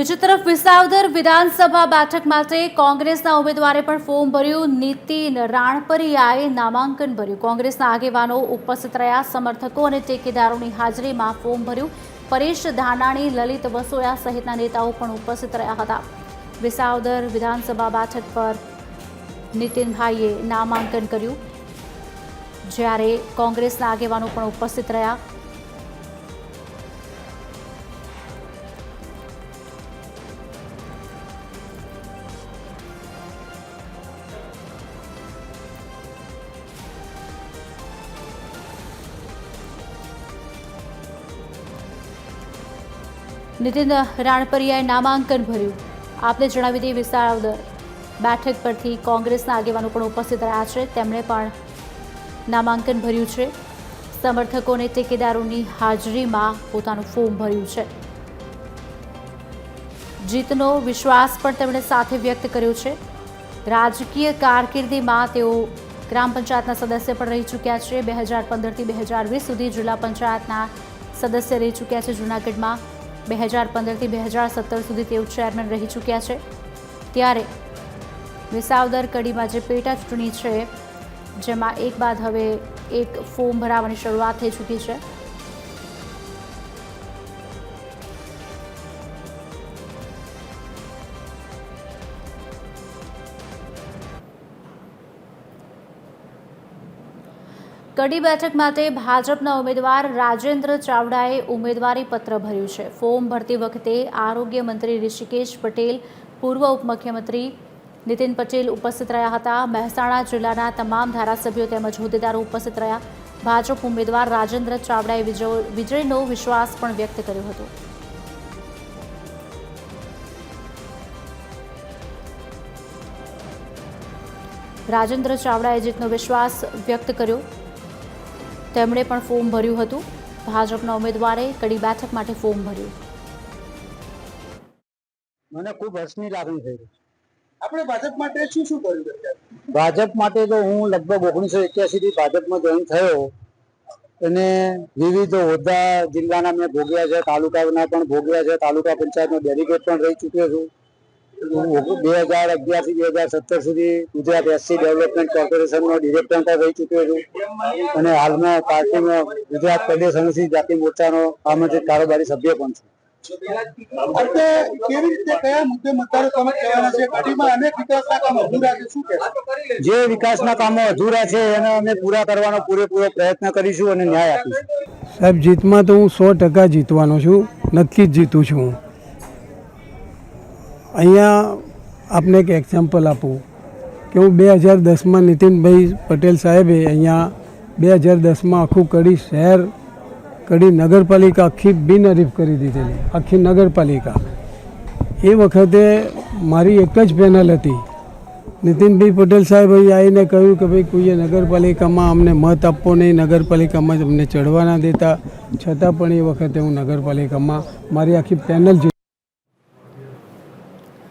બીજી તરફ વિસાવદર વિધાનસભા બેઠક માટે કોંગ્રેસના ઉમેદવારે પણ ફોર્મ ભર્યું. નીતિન રાણપરિયાએ નામાંકન ભર્યું. કોંગ્રેસના આગેવાનો ઉપસ્થિત રહ્યા. સમર્થકો અને ટેકેદારોની હાજરીમાં ફોર્મ ભર્યું. પરેશ ધાનાણી, લલિત વસોયા સહિતના નેતાઓ પણ ઉપસ્થિત રહ્યા હતા. વિસાવદર વિધાનસભા બેઠક પર નીતિનભાઈએ નામાંકન કર્યું. જ્યારે કોંગ્રેસના આગેવાનો પણ ઉપસ્થિત રહ્યા. નીતિન રાણપરિયાએ નામાંકન ભર્યું. આપને જણાવી દઈએ વિસાવદર બેઠક પરથી કોંગ્રેસના આગેવાનો પણ ઉપસ્થિત રહ્યા છે. તેમણે પણ નામાંકન ભર્યું છે. સમર્થકોને ટેકેદારોની હાજરીમાં પોતાનું ફોર્મ ભર્યું છે. જીતનો વિશ્વાસ પણ તેમણે સાથે વ્યક્ત કર્યો છે. રાજકીય કારકિર્દીમાં તેઓ ગ્રામ પંચાયતના સદસ્ય પણ રહી ચૂક્યા છે. બે હજાર પંદરથી બે હજાર વીસ સુધી જિલ્લા પંચાયતના સદસ્ય રહી ચૂક્યા છે જૂનાગઢમાં. બે હજાર પંદરથી બે હજાર સત્તર સુધી તેઓ ચેરમેન રહી ચૂક્યા છે. ત્યારે વિસાવદર કડીમાં જે પેટા ચૂંટણી છે, જેમાં એક બાદ હવે એક ફોર્મ ભરાવાની શરૂઆત થઈ ચૂકી છે. કડી બેઠક માટે ભાજપના ઉમેદવાર રાજેન્દ્ર ચાવડાએ ઉમેદવારી પત્ર ભર્યું છે. ફોર્મ ભરતી વખતે આરોગ્ય મંત્રી ઋષિકેશ પટેલ, પૂર્વ ઉપમુખ્યમંત્રી નીતિન પટેલ ઉપસ્થિત રહ્યા હતા. મહેસાણા જિલ્લાના તમામ ધારાસભ્યો તેમજ હોદ્દેદારો ઉપસ્થિત રહ્યા. ભાજપ ઉમેદવાર રાજેન્દ્ર ચાવડાએ વિજય- વિજયનો વિશ્વાસ પણ વ્યક્ત કર્યો હતો. રાજેન્દ્ર ચાવડાએ જીતનો વિશ્વાસ વ્યક્ત કર્યો. તેમણે પણ ફોર્મ ભર્યું હતું. ભાજપના ઉમેદવારે કડી બેઠક માટે ફોર્મ ભર્યું. મને ખૂબ હર્ષની લાગણી થઈ રહી આપણે ભાજપ માટે શું શું કર્યું ભાજપ માટે તો હું લગભગ ઓગણીસો એક્યાસી થી ભાજપમાં જોઈન થયો. અને વિવિધ હોદ્દા જિલ્લાના મેં ભોગવ્યા છે તાલુકાના પણ ભોગવ્યા છે તાલુકા પંચાયતનો ડેલિગેટ પણ રહી ચૂક્યો છું. બે હજાર અગિયારથી બે હજાર સત્તર સુધી ગુજરાત એસસી ડેવલપમેન્ટ કોર્પોરેશનનો ડિરેક્ટર પણ રહી ચૂક્યો છું. અને હાલમાં પાર્ટીમાં ગુજરાત પ્રદેશ અનુસૂચિત જાતિ મોરચાનો આમંત્રિત કારોબારી સભ્ય પણ છું. અંતે કેવી રીતે કયા મુદ્દે મતદારો તમે કહેવાના છે? ઘડીમાં અનેક વિકાસના કામ અધૂરા છે શું કહેશો જે વિકાસના કામો અધૂરા છે એને અમે પૂરા કરવાનો પૂરેપૂરો પ્રયત્ન કરીશું અને ન્યાય આપીશું. સાહેબ જીતમાં તો હું સો ટકા જીતવાનો છું નક્કી જ જીતું છું હું. અહીંયા આપને એક એક્ઝામ્પલ આપું કે હું બે હજાર દસમાં નીતિનભાઈ પટેલ સાહેબે અહીંયા બે હજાર દસમાં આખું કડી શહેર, કડી નગરપાલિકા આખી બિનહરીફ કરી દીધેલી, આખી નગરપાલિકા. એ વખતે મારી એક જ પેનલ હતી. નીતિનભાઈ પટેલ સાહેબ અહીં આવીને કહ્યું કે ભાઈ, કોઈએ નગરપાલિકામાં અમને મત આપવો નહીં, નગરપાલિકામાં જ અમને ચડવા ના દેતા. છતાં પણ એ વખતે હું નગરપાલિકામાં મારી આખી પેનલ